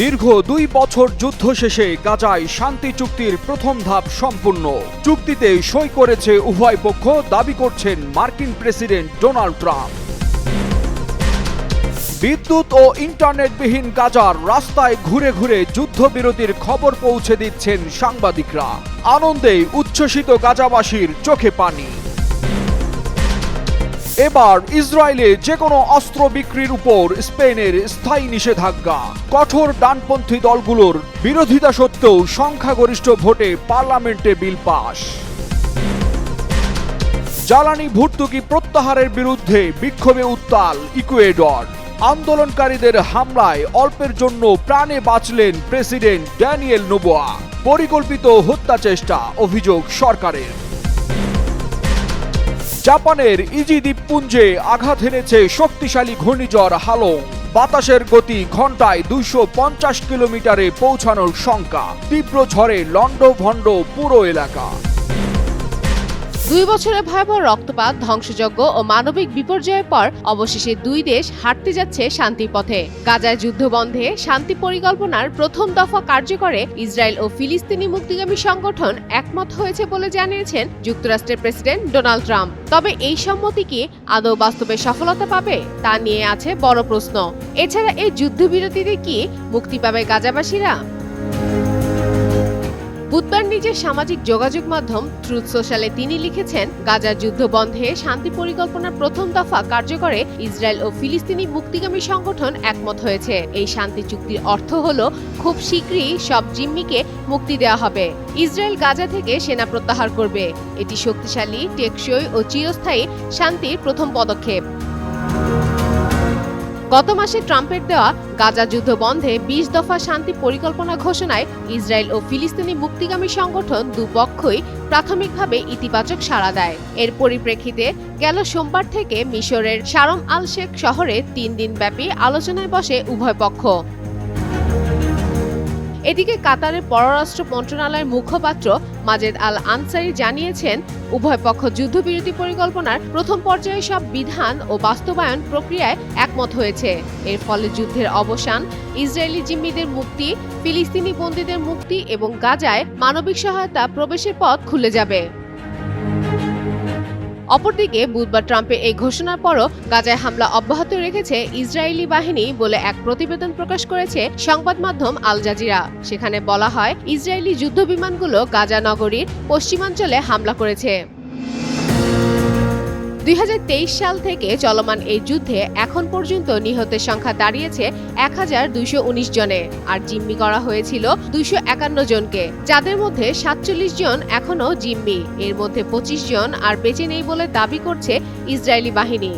দীর্ঘ দুই বছর যুদ্ধ শেষে গাজায় শান্তি চুক্তির প্রথম ধাপ সম্পূর্ণ। চুক্তিতে সই করেছে উভয় পক্ষ, দাবি করছেন মার্কিন প্রেসিডেন্ট ডোনাল্ড ট্রাম্প। বিদ্যুৎ ও ইন্টারনেটবিহীন গাজার রাস্তায় ঘুরে ঘুরে যুদ্ধবিরতির খবর পৌঁছে দিচ্ছেন সাংবাদিকরা। আনন্দে উচ্ছ্বসিত গাজাবাসীর চোখে পানি। এবার ইসরায়েলে যে কোনো অস্ত্র বিক্রির উপর স্পেনের স্থায়ী নিষেধাজ্ঞা। কঠোর ডানপন্থী দলগুলোর বিরোধিতা সত্ত্বেও সংখ্যাগরিষ্ঠ ভোটে পার্লামেন্টে বিল পাশ জ্বালানি ভর্তুকি প্রত্যাহারের বিরুদ্ধে বিক্ষোভে উত্তাল ইকুয়েডর। আন্দোলনকারীদের হামলায় অল্পের জন্য প্রাণে বাঁচলেন প্রেসিডেন্ট ড্যানিয়েল নোবোয়া। পরিকল্পিত হত্যা চেষ্টা, অভিযোগ সরকারের। জাপানের ইজি দ্বীপপুঞ্জে আঘাত হেনেছে শক্তিশালী ঘূর্ণিঝড় হালো। বাতাসের গতি ঘন্টায় দুইশো পঞ্চাশ কিলোমিটারে পৌঁছানোর শঙ্কা। তীব্র ঝড়ে লন্ডভন্ড পুরো এলাকা। দুই বছরের ভয়াবহ রক্তপাত ধ্বংসযজ্ঞ ও মানবিক বিপর্যয়ের পর অবশেষে দুই দেশ হাঁটতে যাচ্ছে শান্তির পথে। গাজায় যুদ্ধ বন্ধে শান্তি পরিকল্পনার প্রথম দফা কার্যকরে ইসরায়েল ও ফিলিস্তিনি মুক্তিগামী সংগঠন একমত হয়েছে বলে জানিয়েছেন যুক্তরাষ্ট্রের প্রেসিডেন্ট ডোনাল্ড ট্রাম্প। তবে এই সম্মতি কি আদৌ বাস্তবে সফলতা পাবে, তা নিয়ে আছে বড় প্রশ্ন। এছাড়া এই যুদ্ধবিরতিতে কি মুক্তি পাবে গাজাবাসীরা? বুধবার নিজের সামাজিক যোগাযোগ মাধ্যম ট্রুথ সোশ্যালে তিনি লিখেছেন, গাজার যুদ্ধ বন্ধে শান্তি পরিকল্পনার প্রথম দফা কার্যকরে ইসরায়েল ও ফিলিস্তিনি মুক্তিগামী সংগঠন একমত হয়েছে। এই শান্তি চুক্তির অর্থ হল, খুব শীঘ্রই সব জিম্মিকে মুক্তি দেওয়া হবে। ইসরায়েল গাজা থেকে সেনা প্রত্যাহার করবে। এটি শক্তিশালী, টেকসই ও চিরস্থায়ী শান্তির প্রথম পদক্ষেপ। গত মাসে ট্রাম্পের দেওয়া গাজা যুদ্ধ বন্ধে বিশ দফা শান্তি পরিকল্পনা ঘোষণায় ইসরায়েল ও ফিলিস্তিনি মুক্তিগামী সংগঠন দুপক্ষই প্রাথমিকভাবে ইতিবাচক সাড়া দেয়। এর পরিপ্রেক্ষিতে গেল সোমবার থেকে মিশরের শারম আল শেখ শহরে তিন দিন ব্যাপী আলোচনায় বসে উভয় পক্ষ। এদিকে কাতারের পররাষ্ট্র মন্ত্রণালয়ের মুখপাত্র মাজেদ আল আনসারি জানিয়েছেন, উভয় পক্ষ যুদ্ধবিরতি পরিকল্পনার প্রথম পর্যায়ে সব বিধান ও বাস্তবায়ন প্রক্রিয়ায় একমত হয়েছে। এর ফলে যুদ্ধের অবসান, ইসরায়েলি জিম্মিদের মুক্তি, ফিলিস্তিনি বন্দীদের মুক্তি এবং গাজায় মানবিক সহায়তা প্রবেশের পথ খুলে যাবে। অপরদিকে বুধবার ট্রাম্পের এই ঘোষণার পরও গাজায় হামলা অব্যাহত রেখেছে ইসরায়েলি বাহিনী বলে এক প্রতিবেদন প্রকাশ করেছে সংবাদ মাধ্যম আল জাজিরা। সেখানে বলা হয়, ইসরায়েলি যুদ্ধবিমানগুলো গাজা নগরীর পশ্চিমাঞ্চলে হামলা করেছে। দুই হাজার তেইশ সাল থেকে চলমান এই যুদ্ধে এখন পর্যন্ত নিহতের সংখ্যা দাঁড়িয়েছে এক হাজার দুইশো উনিশ জনে, আর জিম্মি করা হয়েছিল দুইশো একান্ন জনকে। যাদের মধ্যে সাতচল্লিশ জন এখনও জিম্মি। এর মধ্যে পঁচিশ জন আর বেঁচে নেই বলে দাবি করছে ইসরায়েলি বাহিনী।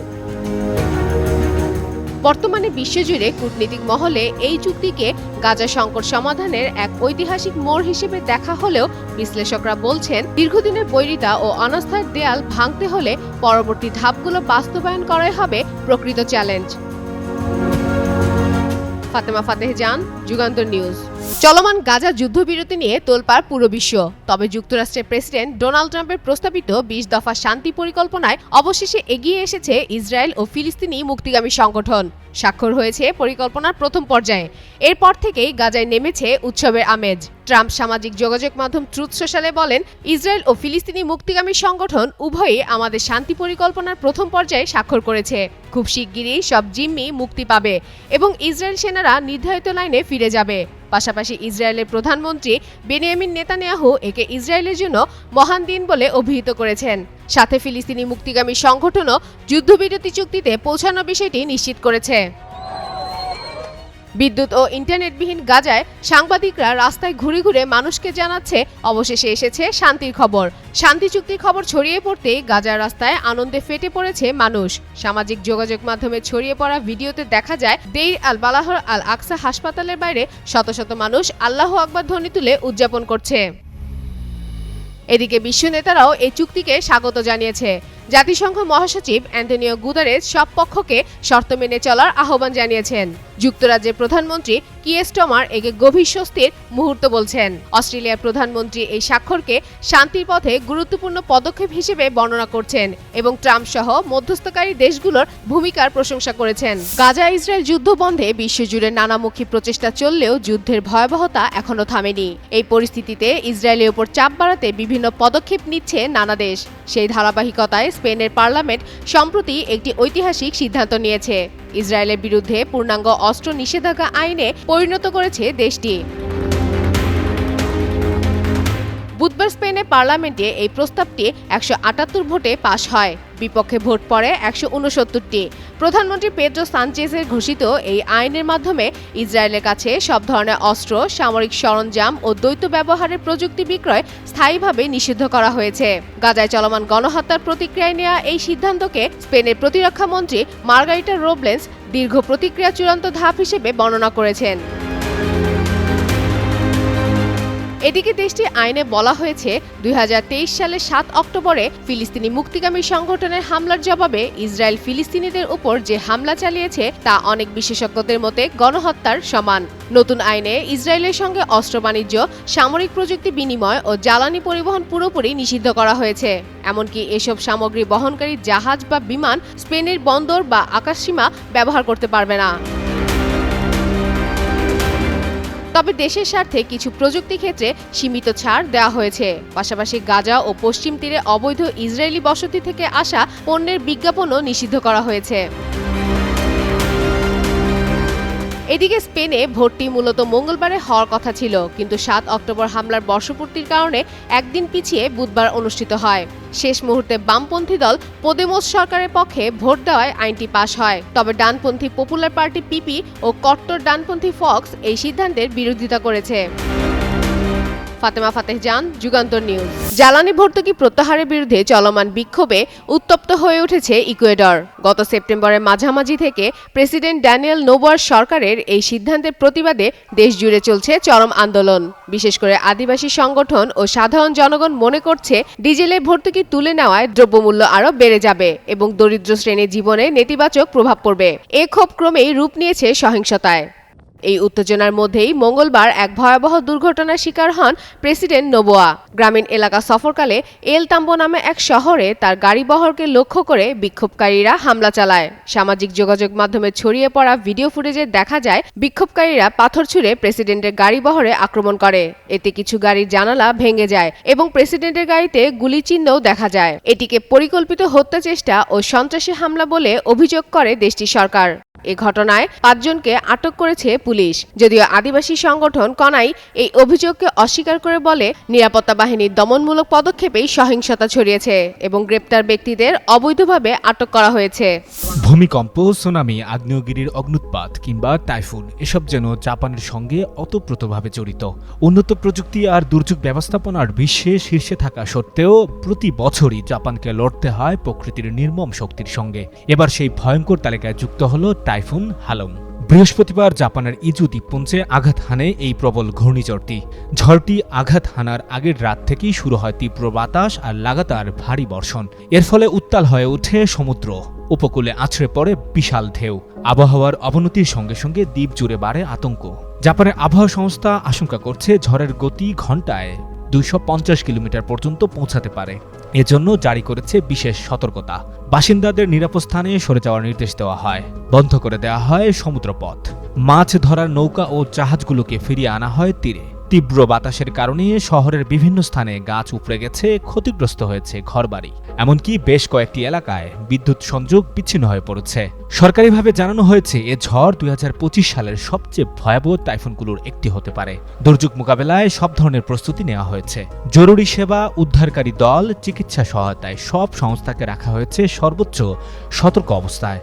বর্তমানে বিশ্বজুড়ে কূটনীতিক মহলে এই চুক্তিকে গাজা সংকট সমাধানের এক ঐতিহাসিক মোড় হিসেবে দেখা হলেও বিশ্লেষকরা বলছেন, দীর্ঘদিনের বৈরিতা ও অনাস্থার দেয়াল ভাঙতে হলে পরবর্তী ধাপগুলো বাস্তবায়ন করাই হবে প্রকৃত চ্যালেঞ্জ। ফাতেমা ফাতেহ জান, যুগান্তর নিউজ। চলমান গাজা যুদ্ধবিরতি নিয়ে তোলপাড় পুরো বিশ্ব। তবে যুক্তরাষ্ট্রের প্রেসিডেন্ট ডোনাল্ড ট্রাম্পের প্রস্তাবিত বিশ দফা শান্তি পরিকল্পনায় অবশেষে এগিয়ে এসেছে ইসরায়েল ও ফিলিস্তিনি মুক্তিগামী সংগঠন। স্বাক্ষর হয়েছে পরিকল্পনার প্রথম পর্যায়ে। এরপর থেকেই গাজায় নেমেছে উৎসবের আমেজ। ট্রাম্প সামাজিক যোগাযোগ মাধ্যম ট্রুথ সোশ্যালে বলেন, ইসরায়েল ও ফিলিস্তিনি মুক্তিগামী সংগঠন উভয়ই আমাদের শান্তি পরিকল্পনার প্রথম পর্যায়ে স্বাক্ষর করেছে। খুব শিগগিরই সব জিম্মি মুক্তি পাবে এবং ইসরায়েল সেনারা নির্ধারিত লাইনে ফিরে যাবে। পাশাপাশি ইসরায়েলের প্রধানমন্ত্রী বেনিয়ামিন নেতানিয়াহু একে ইসরায়েলের জন্য মহান দিন বলে অভিহিত করেছেন। সাথে ফিলিস্তিনি মুক্তিগামী সংগঠনও যুদ্ধবিরতি চুক্তিতে পৌঁছানোর বিষয়টি নিশ্চিত করেছে। বিদ্যুৎ ও ইন্টারনেটবিহীন গাজায় সাংবাদিকরা রাস্তায় ঘুরে ঘুরে মানুষকে জানাচ্ছে, অবশেষে এসেছে শান্তির খবর। শান্তি চুক্তির খবর ছড়িয়ে পড়তেই গাজার রাস্তায় আনন্দে ফেটে পড়েছে মানুষ। সামাজিক যোগাযোগ মাধ্যমে ছড়িয়ে পড়া ভিডিওতে দেখা যায়, দেইর আল বালাহর আল আকসা হাসপাতালের বাইরে শত শত মানুষ আল্লাহ আকবর ধ্বনি তুলে উদযাপন করছে। এদিকে বিশ্ব নেতারাও এই চুক্তিকে স্বাগত জানিয়েছে। জাতিসংঘ মহাসচিব অ্যান্টনিও গুদারেস সব পক্ষকে শর্ত মেনে চলার আহ্বান জানিয়েছেন। যুক্তরাজ্যের প্রধানমন্ত্রী কিয়েস্টমার একে গভীর স্বস্তির মুহূর্ত বলছেন। অস্ট্রেলিয়ার প্রধানমন্ত্রী এই স্বাক্ষরকে শান্তির পথে গুরুত্বপূর্ণ পদক্ষেপ হিসেবে বর্ণনা করছেন এবং ট্রাম্প সহ মধ্যস্থকারী দেশগুলোর ভূমিকার প্রশংসা করেছেন। গাজা ইসরায়েল যুদ্ধ বন্ধে বিশ্বজুড়ে নানামুখী প্রচেষ্টা চললেও যুদ্ধের ভয়াবহতা এখনও থামেনি। এই পরিস্থিতিতে ইসরায়েলের ওপর চাপ বাড়াতে বিভিন্ন পদক্ষেপ নিচ্ছে নানা দেশ। সেই ধারাবাহিকতায় স্পেনের পার্লামেন্ট সম্প্রতি একটি ঐতিহাসিক সিদ্ধান্ত নিয়েছে। ইসরায়েলের বিরুদ্ধে পূর্ণাঙ্গ অস্ত্র নিষেধাজ্ঞা আইনে পরিণত করেছে দেশটি। বুধবার স্পেনে পার্লামেন্টে এই প্রস্তাবটি একশো আটাত্তর ভোটে পাশ হয়। বিপক্ষে ভোট পড়ে একশো উনসত্তরটি। প্রধানমন্ত্রী পেড্রো সানচেজের ঘোষিত এই আইনের মাধ্যমে ইসরায়েলের কাছে সব ধরনের অস্ত্র, সামরিক সরঞ্জাম ও দ্বৈত ব্যবহারের প্রযুক্তি বিক্রয় স্থায়ীভাবে নিষিদ্ধ করা হয়েছে। গাজায় চলমান গণহত্যার প্রতিক্রিয়ায় নেওয়া এই সিদ্ধান্তকে স্পেনের প্রতিরক্ষা মন্ত্রী মার্গারিটা রোবলেন্স দীর্ঘ প্রতিক্রিয়া চূড়ান্ত ধাপ হিসেবে বর্ণনা করেছেন। এদিকে দেশটির আইনে বলা হয়েছে, দুই হাজার তেইশ সালের সাত অক্টোবরে ফিলিস্তিনি মুক্তিকামী সংগঠনের হামলার জবাবে ইসরায়েল ফিলিস্তিনিদের উপর যে হামলা চালিয়েছে তা অনেক বিশেষজ্ঞদের মতে গণহত্যার সমান। নতুন আইনে ইসরায়েলের সঙ্গে অস্ত্র বাণিজ্য, সামরিক প্রযুক্তি বিনিময় ও জ্বালানি পরিবহন পুরোপুরি নিষিদ্ধ করা হয়েছে। এমনকি এসব সামগ্রী বহনকারী জাহাজ বা বিমান স্পেনের বন্দর বা আকাশসীমা ব্যবহার করতে পারবে না। তবে দেশের স্বার্থে কিছু প্রযুক্তি ক্ষেত্রে সীমিত ছাড় দেওয়া হয়েছে। পাশাপাশি গাজা ও পশ্চিম তীরে অবৈধ ইসরায়েলি বসতি থেকে আসা পণ্যের বিজ্ঞাপনও নিষিদ্ধ করা হয়েছে। এদিকে স্পেনে ভোটটি মূলত মঙ্গলবারে হওয়ার কথা ছিল, কিন্তু সাত অক্টোবর হামলার বর্ষপূর্তির কারণে একদিন পিছিয়ে বুধবার অনুষ্ঠিত হয়। শেষ মুহূর্তে বামপন্থী দল পোদেমোস সরকারের পক্ষে ভোট দেওয়ায় আইনটি পাশ হয়। তবে ডানপন্থী পপুলার পার্টি পিপি ও কট্টর ডানপন্থী ফক্স এই সিদ্ধান্তের বিরোধিতা করেছে। ফাতেমা ফাতেহ জান, যুগান্তর নিউজ। জ্বালানি ভর্তুকি প্রত্যাহারের বিরুদ্ধে চলমান বিক্ষোভে উত্তপ্ত হয়ে উঠেছে ইকুয়েডর। গত সেপ্টেম্বরের মাঝামাঝি থেকে প্রেসিডেন্ট ড্যানিয়েল নোবোয়ার সরকারের এই সিদ্ধান্তের প্রতিবাদে দেশ জুড়ে চলছে চরম আন্দোলন। বিশেষ করে আদিবাসী সংগঠন ও সাধারণ জনগণ মনে করছে ডিজেলের ভর্তুকি তুলে নেওয়ায় দ্রব্যমূল্য আরও বেড়ে যাবে এবং দরিদ্র শ্রেণির জীবনে নেতিবাচক প্রভাব পড়বে। এ ক্ষোভ ক্রমেই রূপ নিয়েছে সহিংসতায়। এই উত্তেজনার মধ্যেই মঙ্গলবার এক ভয়াবহ দুর্ঘটনার শিকার হন প্রেসিডেন্ট নোবোয়া। গ্রামীণ এলাকা সফরকালে এল তাম্বো নামে এক শহরে তার গাড়িবহরকে লক্ষ্য করে বিক্ষোভকারীরা হামলা চালায়। সামাজিক যোগাযোগ মাধ্যমে ছড়িয়ে পড়া ভিডিও ফুটেজে দেখা যায়, বিক্ষোভকারীরা পাথর ছুঁড়ে প্রেসিডেন্টের গাড়িবহরে আক্রমণ করে। এতে কিছু গাড়ির জানালা ভেঙে যায় এবং প্রেসিডেন্টের গাড়িতে গুলি চিহ্নও দেখা যায়। এটিকে পরিকল্পিত হত্যা চেষ্টা ও সন্ত্রাসী হামলা বলে অভিযোগ করে দেশটির সরকার। এ ঘটনায় পাঁচজনকে আটক করেছে পুলিশ। যদিও আদিবাসী সংগঠন কনাই এই অভিযোগকে অস্বীকার করে বলে, নিরাপত্তা বাহিনীর দমনমূলক পদক্ষেপেই সহিংসতা ছড়িয়েছে এবং গ্রেপ্তার ব্যক্তিদের অবৈধভাবে আটক করা হয়েছে। ভূমিকম্প, সুনামি, আগ্নেয়গিরির অগ্নুৎপাত কিংবা টাইফুন, এসব যেন জাপানের সঙ্গে অতপ্রতভাবে জড়িত। উন্নত প্রযুক্তি আর দুর্যোগ ব্যবস্থাপনার বিশ্বে শীর্ষে থাকা সত্ত্বেও প্রতি বছরই জাপানকে লড়তে হয় প্রকৃতির নির্মম শক্তির সঙ্গে। এবার সেই ভয়ঙ্কর তালিকায় যুক্ত হল টাইফুন হালং বৃহস্পতিবার জাপানের ইজু দ্বীপপুঞ্জে আঘাত হানে এই প্রবল ঘূর্ণিঝড়টি। ঝড়টি আঘাত হানার আগের রাত থেকেই শুরু হয় তীব্র বাতাস আর লাগাতার ভারী বর্ষণ। এর ফলে উত্তাল হয়ে ওঠে সমুদ্র। উপকূলে আছড়ে পড়ে বিশাল ঢেউ। আবহাওয়ার অবনতির সঙ্গে সঙ্গে দ্বীপ জুড়ে বাড়ে আতঙ্ক। জাপানের আবহাওয়া সংস্থা আশঙ্কা করছে ঝড়ের গতি ঘন্টায় দুইশ পঞ্চাশ কিলোমিটার পর্যন্ত পৌঁছাতে পারে। এজন্য জারি করেছে বিশেষ সতর্কতা। বাসিন্দাদের নিরাপদ স্থানে সরে যাওয়ার নির্দেশ দেওয়া হয়। বন্ধ করে দেওয়া হয় সমুদ্রপথ। মাছ ধরার নৌকা ও জাহাজগুলোকে ফিরিয়ে আনা হয় তীরে। তীব্র বাতাসের কারণে শহরের বিভিন্ন স্থানে গাছ উপড়ে গেছে, ক্ষতিগ্রস্ত হয়েছে ঘরবাড়ি। এমনকি বেশ কয়েকটি এলাকায় বিদ্যুৎ সংযোগ বিচ্ছিন্ন হয়ে পড়েছে। সরকারিভাবে জানানো হয়েছে, এ ঝড় দুই হাজার পঁচিশ সালের সবচেয়ে ভয়াবহ টাইফুনগুলোর একটি হতে পারে। দুর্যোগ মোকাবেলায় সব ধরনের প্রস্তুতি নেওয়া হয়েছে। জরুরি সেবা, উদ্ধারকারী দল, চিকিৎসা সহায়তায় সব সংস্থাকে রাখা হয়েছে সর্বোচ্চ সতর্ক অবস্থায়।